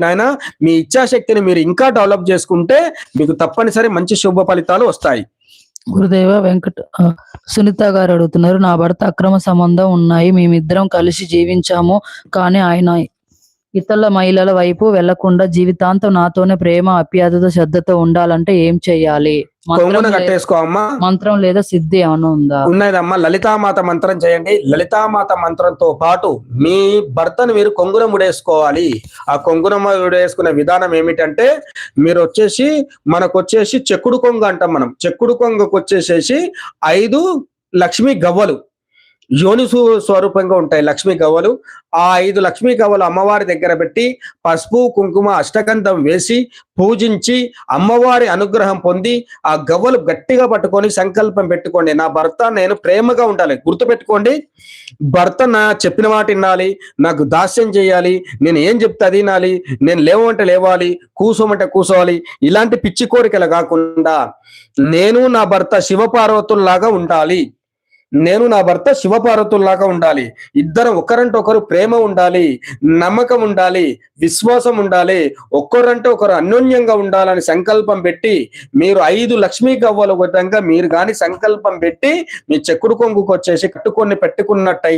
నాయన మీ ఇచ్చాశక్తిని మీరు ఇంకా డెవలప్ చేసుకుంటే మీకు తప్పనిసరి మంచి శుభ ఫలితాలు వస్తాయి. గురుదేవ వెంకట సునీత గారు అడుగుతున్నారు నా భర్త అక్రమ సంబంధం ఉన్నాయి మేమిద్దరం కలిసి జీవించాము కానీ ఆయన ఇతరుల మహిళల వైపు వెళ్ళకుండా జీవితాంతం నాతోనే ప్రేమ అప్యాదతో శ్రద్ధతో ఉండాలంటే ఏం చెయ్యాలి? మంత్రం కొంగున లే- కట్టేసుకో అమ్మా. మంత్రం లేదా సిద్ధి ఏమైనా ఉందా? ఉన్నదమ్మా. లలితామాత మంత్రం చేయండి. లలితామాత మంత్రంతో పాటు మీ భర్తను మీరు కొంగున ముడేసుకోవాలి ఆ కొంగున ముడేసుకునే విధానం ఏమిటంటే మీరు వచ్చేసి మనకు వచ్చేసి చెక్కుడు కొంగు అంటాం మనం. చెక్కుడు కొంగుకు వచ్చేసేసి ఐదు లక్ష్మీ గవ్వలు. యోనిసు స్వరూపంగా ఉంటాయి లక్ష్మీ గవ్వలు. ఆ ఐదు లక్ష్మీ గవ్వలు అమ్మవారి దగ్గర పెట్టి పసుపు కుంకుమ అష్టగంధం వేసి పూజించి అమ్మవారి అనుగ్రహం పొంది ఆ గవ్వలు గట్టిగా పట్టుకొని సంకల్పం పెట్టుకోండి. నా భర్త నేను ప్రేమగా ఉండాలి. గుర్తుపెట్టుకోండి. భర్త నా చెప్పిన మాట వినాలి. నాకు దాస్యం చేయాలి. నేను ఏం చెప్తే అది వినాలి. నేను లేవమంటే లేవాలి. కూసోమంటే కూసోవాలి. ఇలాంటి పిచ్చి కోరికలు కాకుండా నేను నా భర్త శివపార్వతుల్లాగా ఉండాలి. నేను నా భర్త శివపార్వతుల్లాగా ఉండాలి. ఇద్దరం ఒకరంటే ఒకరు ప్రేమ ఉండాలి నమ్మకం ఉండాలి విశ్వాసం ఉండాలి. ఒక్కరంటే ఒకరు అన్యోన్యంగా ఉండాలని సంకల్పం పెట్టి మీరు ఐదు లక్ష్మీ గవ్వల విధంగా మీరు కానీ సంకల్పం పెట్టి మీ చెక్కుడు కొంగుకు వచ్చేసి కట్టుకొని పెట్టుకున్నట్టయి